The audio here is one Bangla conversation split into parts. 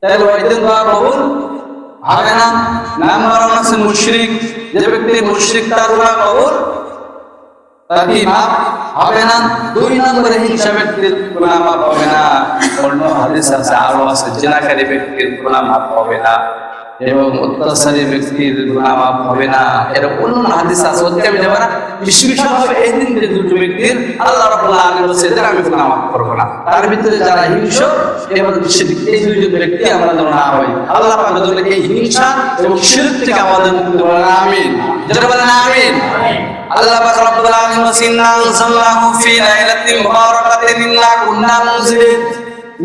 তাহলে ওইদিন দোয়া কবুল, হবে না? নাম্বার ওয়ান আছে মুশরিক, যে ব্যক্তি মুশরিক তার দোয়া কবুল, তার কি মাপ হবে না? দুই নম্বরে হিংসা ব্যক্তির গুনাহ মাপ হবে না। অন্য হাদিস আছে, আরও আছে, জেনাকারী ব্যক্তির গুনাহ মাপ হবে না। এবং অত্যাচারী ব্যক্তির মাপ হবে না। এরকম অন্য হাদিস আছে ওদিকে আমি যাব না। হবে এই দিন যে দুটো ব্যক্তির আল্লাহ রাব্বুল বলছে, এদের আমি মাপ করব না। তার ভিতরে যারা হিংস এবং এই ব্যক্তি আমরা যেন না হই। আল্লাহ যেন এই হিংসা এবং শিরক থেকে আমাদের মুক্তি বলেন আমিন বলেন, আমিন। আল্লাহ পাক রব্বুল আলামিন আনজালনাহু ফি মুবারাকাতিন ইন্না কুন্না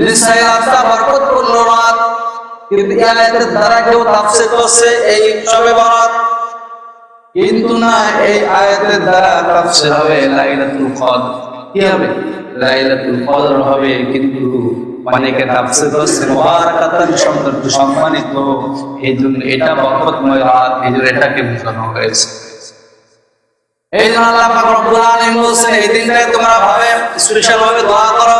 নিশ্চয় বরকতপূর্ণ রাত। কিন্তু আয়াতের দ্বারা কেউ তাফসীর করছে এই সবে বরাত কিন্তু না, এই আয়াতের দ্বারা তাফসীর হবে লাইলাতুল কদর। কি হবে? লাইলাতুল কদর হবে কিন্তু অনেকে তাফসীর করছে মুবারাকাতান সম্মানিত সম্মানিত। এই জন্য এটা বরকতময় রাত, এই জন্য এটাকে বোঝানো হয়েছে। এই জন্য আল্লাহ পাক রব্বুল আলামিন বলছেন, এই দিনটাকে তোমরা ভাবে স্পেশাল ভাবে দোয়া করো।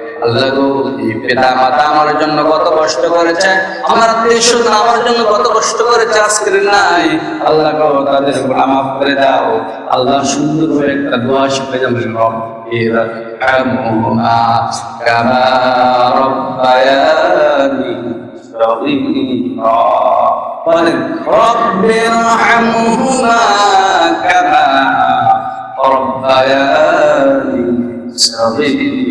আল্লাহ গো, এই পিতা মাতা আমার জন্য কত কষ্ট করেছে, আমার আত্মীয় আমার জন্য কত কষ্ট করেছে, আজকের নাই। আল্লাহ গো, তাদের মাফ করে দাও। আল্লাহ সুন্দর করে একটা দোয়া শিখে যাবেন সগীরা।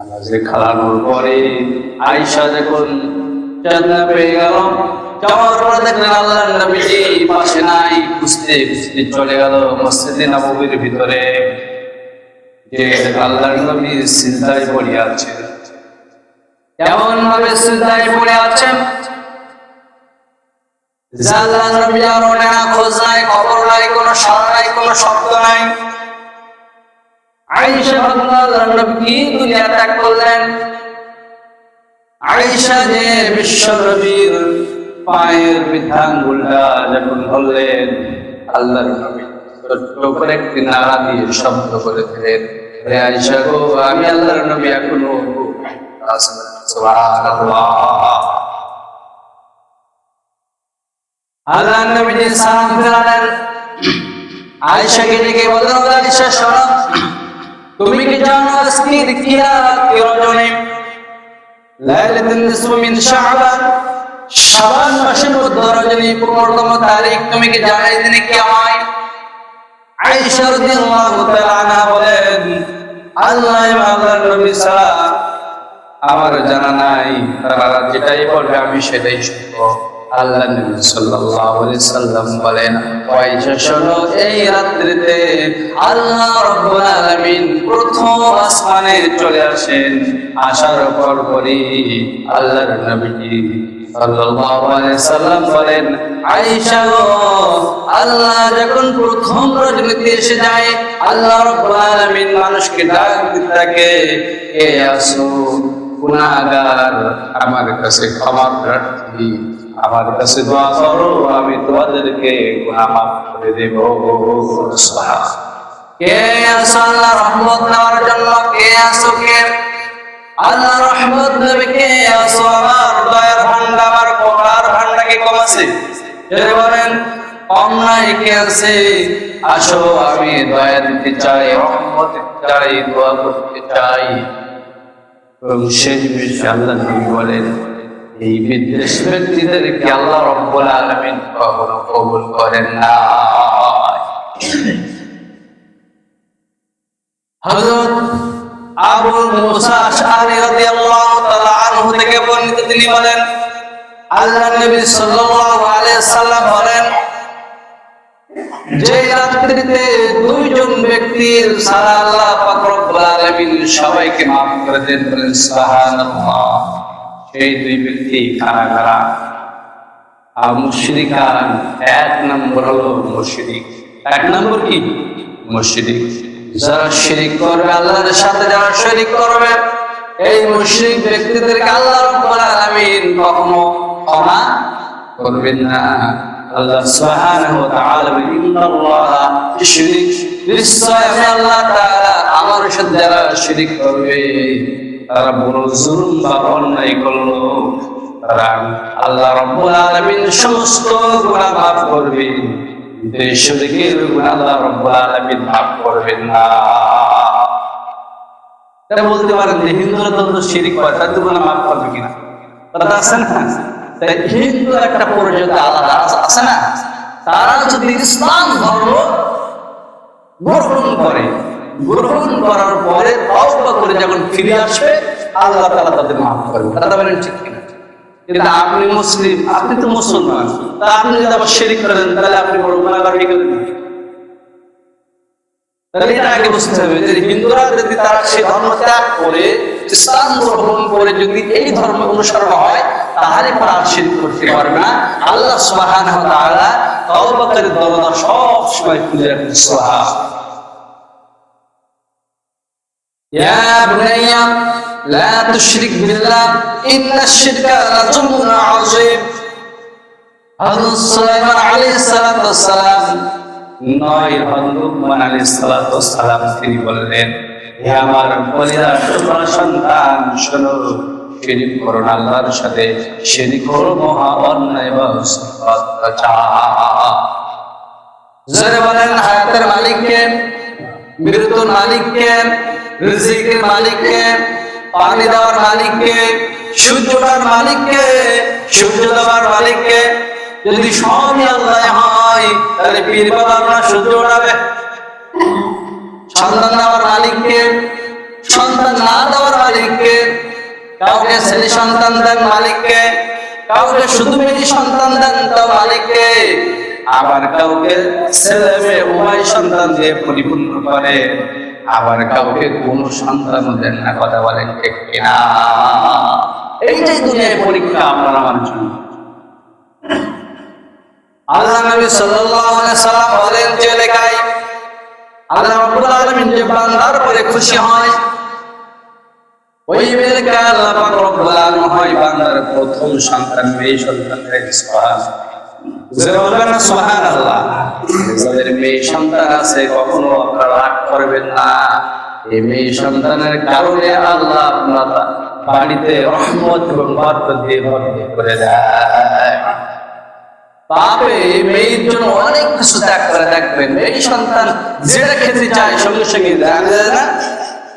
নামাজে খাড়ানোর পরে আয়েশা যখন জান্নাত পেয়ে গেল, যাওয়ার পরে দেখলেন আল্লাহ নবীজি পাশে নাই, খুঁজতে খুঁজতে চলে গেল মসজিদে নববীর ভিতরে। যে আল্লাহর নবী সিজদায় পড়ে আছেন। এমন ভাবে সিজদায় পড়ে আছেন? যে আল্লাহ নবী আর খোঁজ নাই, খবর নাই, কোনো সাড়া নাই, কোনো শব্দ নাই। আয়েশা আল্লাহর নবী দুনিয়া ত্যাগ করলেন। আয়েশা যে বিশ্ব নবীর পায়ের বৃদ্ধাঙ্গুলটা যখন ধরলেন, আল্লাহর ছোট্ট করে একটি নাড়া দিয়ে শব্দ করে দিলেন রে আয়েশা গো, আমি আল্লাহর নবী এখনও সুবহানাল্লাহ। নবী সালাম আয়েশাকে ডেকে আয়েশা তুমি কি জানো আজকের কি রাত কি রজনী? লাইলাতুন নিসফু মিন শাবান। শাবান মাসের মধ্যে রজনী পনেরোতম তারিখ তুমি কি জানো এই দিনে কি হয়? আয়েশা রাদিয়াল্লাহু তাআলা আনহা বলেন, আল্লাহ এবং আল্লাহর নবী ছাড়া আমার জানা নাই। তারা যেটাই বলবে আমি সেটাই শুনব। আল্লাহ নবী সাল্লাল্লাহু আলাইহি সাল্লাম বলেন এই রাত্রিতে, আল্লাহ রাব্বুল আলামিন প্রথম আসমানে চলে আসেন, আসার পর পরই নবী সাল্লাল্লাহু আলাইহি সাল্লাম বলেন, আয়েশা আল্লাহ যখন প্রথম রজনীতে এসে যায়, আল্লাহ রাব্বুল আলামিন মানুষকে ডাক দিতে থাকে কে আসো, গুনাহগার, আমার কাছে ক্ষমা প্রার্থী। আমার কাছে দোয়া করো, আমি তোমাদেরকে গুনাহ মাফ করে দেব। কে আল্লাহ রহমত নেওয়ার জন্য? কে আসো কে? আল্লাহ রহমত আসো আমার দয়ার ভান্ডা আমার ভান্ডা কি কম আছে? বলেন, কম নাই, কে আছে? আসো, আমি দয়া দিতে চাই, রহমত চাই, দোয়া করতে চাই। এবং শেষ বিষয়ে আল্লাহ নবী বলেন এই বিদ্বেষ ব্যক্তিদেরকে আল্লাহ রব্বুল আলামিন কখনো কবুল করেন না। মুসা আশআরি রাদিয়াল্লাহু তাআলা আনহু থেকে বর্ণিত তিনি বলেন, আল্লাহ নবী সাল্লাল্লাহু আলাইহি সাল্লাম বলেন, যে রাত্রিতে দুইজন ব্যক্তির সারা আল্লাহ পাক রব্বুল আলামিন সবাইকে maaf করে দেন বলেন সুবহানাল্লাহ। সেই দুই ব্যক্তি কারা কারা আর মুশরিকান এক নম্বর হলো মুশরিক। এক নম্বর কি? মুশরিক। যারা শিরিক করবে, আল্লাহর সাথে যারা শিরিক করবে, এই মুশরিক ব্যক্তিদেরকে আল্লাহ রাব্বুল আলামিন কখনো ক্ষমা করবেন না। আল্লাহ সুবহানাহু ওয়া তাআলা শিরিক নিশ্চয় আল্লাহ তাআলা আমার সাথে যারা শিরিক করবে। তারা বড় জুলুম বা অন্যায় করল। তারা আল্লাহ রাব্বুল আলামিন সমস্ত গুনাহ মাফ করবেন। শিরকের গুনাহ আল্লাহ রাব্বুল আলামিন মাফ করবেন না। এটা বলতে পারেন যে হিন্দুরা তো শিরিক করে তাই তো গুনাহ মাফ করবে কিনা? কথা আছে না। হিন্দু একটা পরিচিত আলাদা আছে না? তারা যদি ইসলাম ধর্ম গ্রহণ করে গ্রহণ করার পরে তওবা করে যখন ফিরে আসবে, আল্লাহ তাআলা তাদের মাফ করবে কথা বলেন ঠিক কিনা কিন্তু আপনি মুসলিম, আপনি তো মুসলমান। তা আপনি যদি আবার শিরিক করেন, তাহলে আপনি বড় গুনাহগার হয়ে গেলেন তাহলে এটা আগে বুঝতে হবে যে হিন্দুরা যদি তারা সেই ধর্ম ত্যাগ করে, ইসলাম গ্রহণ করে যদি এই ধর্ম অনুসরণ হয়, তাহলে আর শিরক করতে পারবে না। আল্লাহ সুবহানাহু ওয়া তাআলা তওবা করে দরজা সব সময় খুলে রাখেন। সুবহান يا بني لا تشرك بالله إن الشرك لظلم عظيم হযরত সুলাইমান আলাইহিস সালাতু ওয়াসসালাম নয় হযরত লুকমান আলাইহিস সালাতু ওয়াসসালাম তিনি বললেন হে আমার কলিজার টুকরা সন্তান শোনো শিরিক করো না আল্লাহর সাথে শিরিক করো মহা অন্যায় বা অত্যাচার জোরে বলেন হায়াতের মালিককে মৃত্যুর মালিককে রিজিকের মালিককে, পানি দেওয়ার মালিককে, সূর্যটার মালিককে সূর্য দেওয়ার মালিককে, যদি সবই আল্লাহ হয়, তাহলে পীর বাবা আপনার সূর্য উঠাবে সন্তান দেওয়ার মালিককে, সন্তান না দেওয়ার মালিককে, কাউকে ছেলে সন্তান দেন মালিককে, কাউকে শুধু মেয়ে সন্তান দেন তো মালিককে, আবার কাউকে ছেলে মেয়ে উভয় সন্তান দিয়ে পরিপূর্ণ করে। আবার কাউকে কোন সন্তান দেন না কথা বলেন ঠিক কিনা? এইটাই দুনিয়ায় পরীক্ষা। আপনার আমার জন্য। আল্লাহ নবী সাল্লাল্লাহু আলাইহি সাল্লাম বলেন যে লেখায় আল্লাহ রাব্বুল আলামিন যে বান্দার উপরে খুশি হয় ওই মেয়েকে আল্লাহ পাক রব্বুল আলামিন হয় বান্দার প্রথম সন্তান মেয়ে সন্তান সুবহান বলবেন সুবহানাল্লাহ। যাদের মেয়ে সন্তান আছে কখনো রাগ করবেন না। এই মেয়ে সন্তানের কারণে আল্লাহ আপনার বাড়িতে রহমত এবং বরকত দিয়ে ভর্তি করে দেয়। বাপে মেয়ের জন্য অনেক কিছু ত্যাগ করে দেখবেন। সন্তান যেটা খেতে চায় সঙ্গে সঙ্গে না।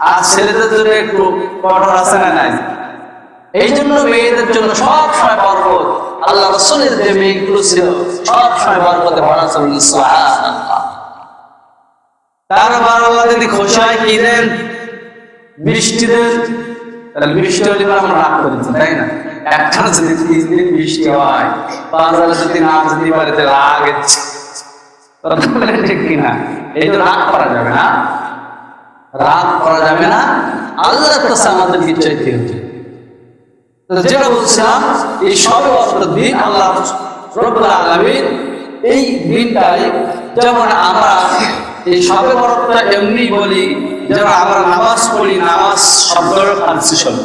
আর ছেলেদের জন্য একটু কঠোর আছে না নাই? এই জন্য মেয়েদের জন্য সব সময় বরকত। আল্লাহ রসুলের যে মেয়েগুলো ছিল, সব সময় বরকতে ভরা সুবহানাল্লাহ তারপর আল্লাহ যদি খুশি হয় কি দেন? বৃষ্টি দেন। তাহলে বৃষ্টি হলে আমরা রাগ করি তো, তাই না? একখানা যদি তিন দিন বৃষ্টি হয় পাঁচবেলা যদি না যদি পারে তাহলে রাগ ঠিক কিনা? এই তো রাগ করা যাবে না। রাগ করা যাবে না। আল্লাহর কাছে আমাদের চাইতে হচ্ছে যেটা বলছিলাম এই সবে দিন আল্লাহ রব্বুল আলামিন এই দিনটাই যেমন আমরা এই সবে বরতটা এমনি বলি যেমন আমরা নামাজ পড়ি, নামাজ ফার্সি শব্দ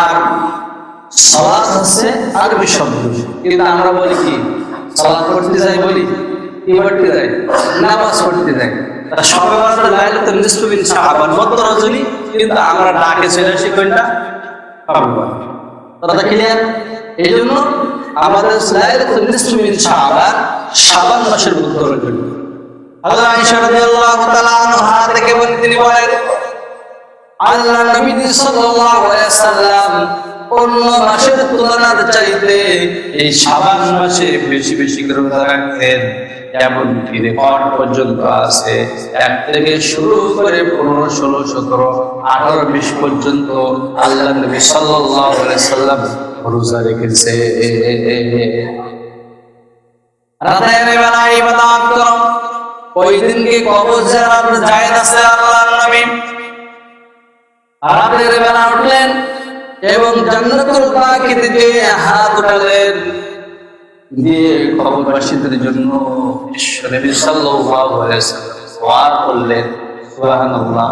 আর সলাৎ হচ্ছে আরবি শব্দ। কিন্তু আমরা বলি কি? পড়তে যাই বলি? কি পড়তে যাই? নামাজ পড়তে যাই। তা সবে বরতটা লাইলে তো রজনী, কিন্তু আমরা ডাকে চলে আসি কোনটা? কথা ক্লিয়ার এই জন্য আমাদের লাইলাতুল নিসফি মিন শাবান শাবান মাসের মধ্যে রজনী। আল্লাহ আছে, এক থেকে শুরু করে পনেরো, ষোলো, সতেরো, আঠারো, বিশ পর্যন্ত আল্লাহ নবী সাল্লাম রোজা রেখেছে রাতের বেলায় ওই দিনকে কবর জানার জায়েজ আছে আল্লাহর নবী রাতের বেলা উঠলেন এবং জান্নাতুল বাকিতে হাত উঠালেন। দিয়ে কবরবাসীদের জন্য বিশ্বনবী সাল্লাল্লাহু আলাইহি ওয়াসাল্লাম করলেন, সুবহানাল্লাহ।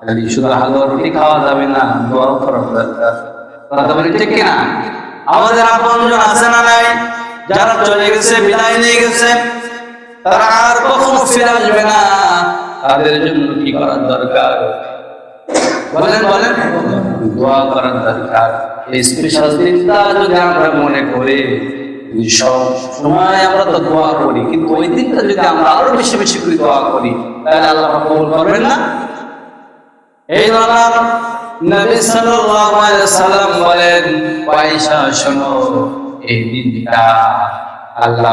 খালি শুধু হালুয়া রুটি খাওয়া যাবে না, দোয়া করা দরকার। কথা বলি ঠিক কিনা আমাদের আপনজন আছে না নাই? যারা চলে গেছে, বিদায় নিয়ে গেছে। তারা আর কখনো ফিরে আসবে না। তাদের জন্য কি করার দরকার? বলেন বলেন। দোয়া করার দরকার। এই স্পেশাল দিনটা যদি আমরা মনে করি সব সময় আমরা তো দোয়া করি, কিন্তু ওই দিনটা যদি আমরা আরও বেশি বেশি করে দোয়া করি, তাহলে আল্লাহ কবুল করবেন না? এই দলাল নবী সাল্লাল্লাহু আলাইহি সাল্লাম বলেন, পয়সা শোনো, এই দিনটা আল্লাহ